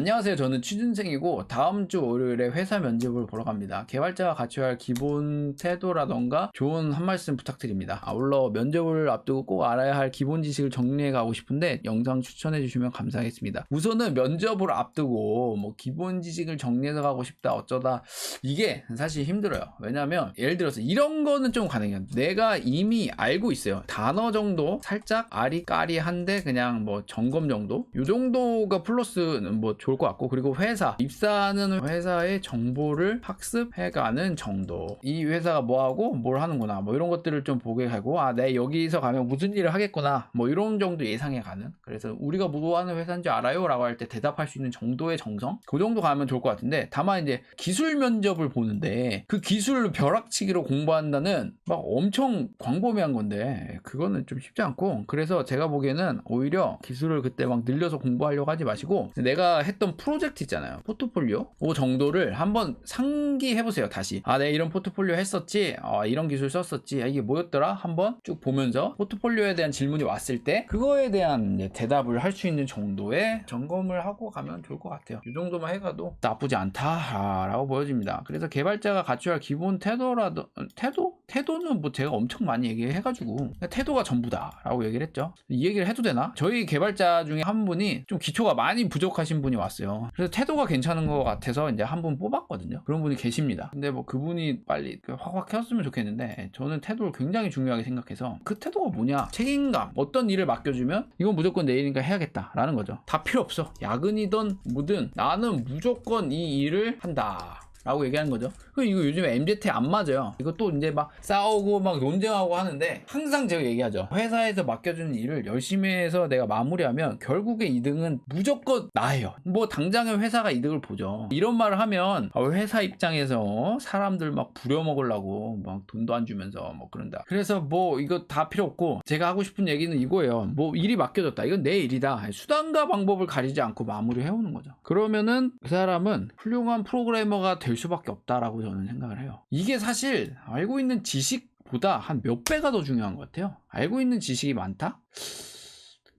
안녕하세요. 저는 취준생이고 다음 주 월요일에 회사 면접을 보러 갑니다. 개발자가 갖춰야 할 기본 태도라던가 좋은 한 말씀 부탁드립니다. 아울러 면접을 앞두고 꼭 알아야 할 기본 지식을 정리해 가고 싶은데 영상 추천해 주시면 감사하겠습니다. 우선은 면접을 앞두고 뭐 기본 지식을 정리해서 가고 싶다 어쩌다 이게 사실 힘들어요. 왜냐면 예를 들어서 이런 거는 좀 가능해요. 내가 이미 알고 있어요. 단어 정도 살짝 아리까리한데 그냥 뭐 점검 정도? 요 정도가 플러스는 뭐 좋을 것 같고 그리고 회사 입사하는 회사의 정보를 학습해가는 정도. 이 회사가 뭐 하고 뭘 하는구나 뭐 이런 것들을 좀 보게 하고 아 내 여기서 가면 무슨 일을 하겠구나 뭐 이런 정도 예상해 가는. 그래서 우리가 뭐 하는 회사인지 알아요 라고 할 때 대답할 수 있는 정도의 정성 그 정도 가면 좋을 것 같은데 다만 이제 기술 면접을 보는데 그 기술 벼락치기로 공부한다는 막 엄청 광범위한 건데 그거는 좀 쉽지 않고 그래서 제가 보기에는 오히려 기술을 그때 막 늘려서 공부하려고 하지 마시고 내가 했던 프로젝트 있잖아요. 포트폴리오? 그 정도를 한번 상기해 보세요 다시. 아 내가 이런 포트폴리오 했었지? 아, 이런 기술 썼었지? 아, 이게 뭐였더라? 한번 쭉 보면서 포트폴리오에 대한 질문이 왔을 때 그거에 대한 대답을 할 수 있는 정도의 점검을 하고 가면 좋을 것 같아요. 이 정도만 해가도 나쁘지 않다라고 보여집니다. 그래서 개발자가 갖춰야 할 기본 태도라도 태도? 태도는 뭐 제가 엄청 많이 얘기해가지고 태도가 전부다라고 얘기를 했죠. 이 얘기를 해도 되나? 저희 개발자 중에 한 분이 좀 기초가 많이 부족하신 분이 왔어요. 그래서 태도가 괜찮은 것 같아서 이제 한 분 뽑았거든요. 그런 분이 계십니다. 근데 뭐 그분이 빨리 그 확확 켰으면 좋겠는데 저는 태도를 굉장히 중요하게 생각해서 그 태도가 뭐냐? 책임감. 어떤 일을 맡겨주면 이건 무조건 내일이니까 해야겠다라는 거죠. 다 필요 없어. 야근이든 뭐든 나는 무조건 이 일을 한다 라고 얘기하는 거죠. 그 이거 요즘에 MZ에 안 맞아요. 이것도 이제 막 싸우고 막 논쟁하고 하는데 항상 제가 얘기하죠. 회사에서 맡겨주는 일을 열심히 해서 내가 마무리하면 결국에 이득은 무조건 나예요. 뭐 당장에 회사가 이득을 보죠. 이런 말을 하면 아, 회사 입장에서 사람들 막 부려먹으려고 막 돈도 안 주면서 뭐 그런다. 그래서 뭐 이거 다 필요 없고 제가 하고 싶은 얘기는 이거예요. 뭐 일이 맡겨졌다. 이건 내 일이다. 수단과 방법을 가리지 않고 마무리 해오는 거죠. 그러면은 그 사람은 훌륭한 프로그래머가 될 수밖에 없다라고 저는 생각을 해요. 이게 사실 알고 있는 지식보다 한 몇 배가 더 중요한 것 같아요. 알고 있는 지식이 많다?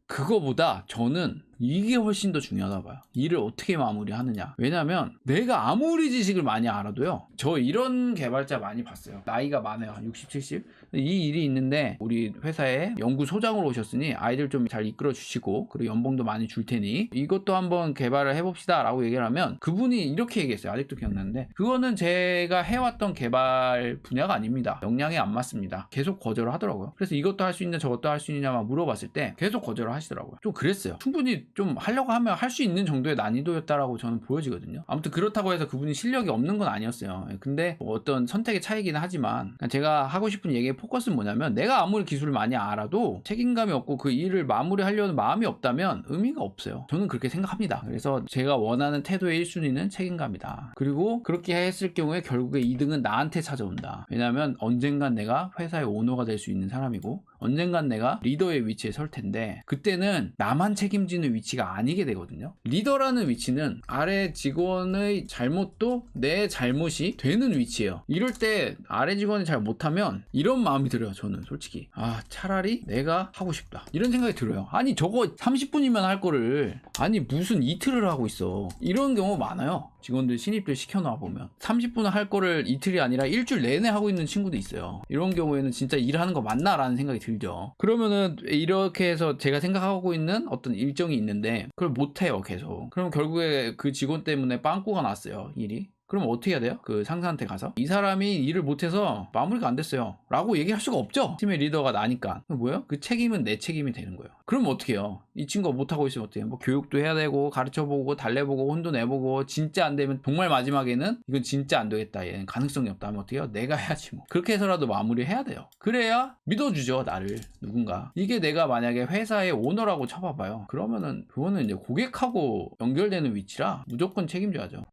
그거보다 저는 이게 훨씬 더 중요하다 봐요. 일을 어떻게 마무리하느냐. 왜냐면 내가 아무리 지식을 많이 알아도요. 저 이런 개발자 많이 봤어요. 나이가 많아요. 한 60, 70. 이 일이 있는데 우리 회사에 연구소장으로 오셨으니 아이들 좀 잘 이끌어 주시고 그리고 연봉도 많이 줄 테니 이것도 한번 개발을 해봅시다 라고 얘기를 하면 그분이 이렇게 얘기했어요. 아직도 기억나는데 그거는 제가 해왔던 개발 분야가 아닙니다. 역량에 안 맞습니다. 계속 거절을 하더라고요. 그래서 이것도 할 수 있냐 저것도 할 수 있냐만 물어봤을 때 계속 거절을 하시더라고요. 좀 그랬어요. 충분히 좀 하려고 하면 할 수 있는 정도의 난이도였다라고 저는 보여지거든요. 아무튼 그렇다고 해서 그분이 실력이 없는 건 아니었어요. 근데 뭐 어떤 선택의 차이기는 하지만 제가 하고 싶은 얘기의 포커스는 뭐냐면 내가 아무리 기술을 많이 알아도 책임감이 없고 그 일을 마무리하려는 마음이 없다면 의미가 없어요. 저는 그렇게 생각합니다. 그래서 제가 원하는 태도의 1순위는 책임감이다. 그리고 그렇게 했을 경우에 결국에 2등은 나한테 찾아온다. 왜냐하면 언젠간 내가 회사의 오너가 될 수 있는 사람이고 언젠간 내가 리더의 위치에 설 텐데 그때는 나만 책임지는 위치가 아니게 되거든요. 리더라는 위치는 아래 직원의 잘못도 내 잘못이 되는 위치예요. 이럴 때 아래 직원이 잘 못하면 이런 마음이 들어요. 저는 솔직히 아 차라리 내가 하고 싶다 이런 생각이 들어요. 아니 저거 30분이면 할 거를 아니 무슨 이틀을 하고 있어 이런 경우 많아요. 직원들 신입들 시켜놔 보면 30분을 할 거를 이틀이 아니라 일주일 내내 하고 있는 친구도 있어요. 이런 경우에는 진짜 일하는 거 맞나라는 생각이 들 죠. 그러면은 이렇게 해서 제가 생각하고 있는 어떤 일정이 있는데 그걸 못 해요 계속. 그럼 결국에 그 직원 때문에 빵꾸가 났어요 일이. 그럼 어떻게 해야 돼요? 그 상사한테 가서? 이 사람이 일을 못해서 마무리가 안 됐어요. 라고 얘기할 수가 없죠? 팀의 리더가 나니까. 그 뭐예요? 그 책임은 내 책임이 되는 거예요. 그럼 어떻게 해요? 이 친구가 못하고 있으면 어떻게 해요? 뭐 교육도 해야 되고 가르쳐보고 달래보고 혼도 내보고 진짜 안 되면 정말 마지막에는 이건 진짜 안 되겠다. 얘는 가능성이 없다. 하면 어떻게 해요? 내가 해야지 뭐. 그렇게 해서라도 마무리해야 돼요. 그래야 믿어주죠 나를. 누군가. 이게 내가 만약에 회사의 오너라고 쳐봐봐요. 그러면은 그거는 이제 고객하고 연결되는 위치라 무조건 책임져야죠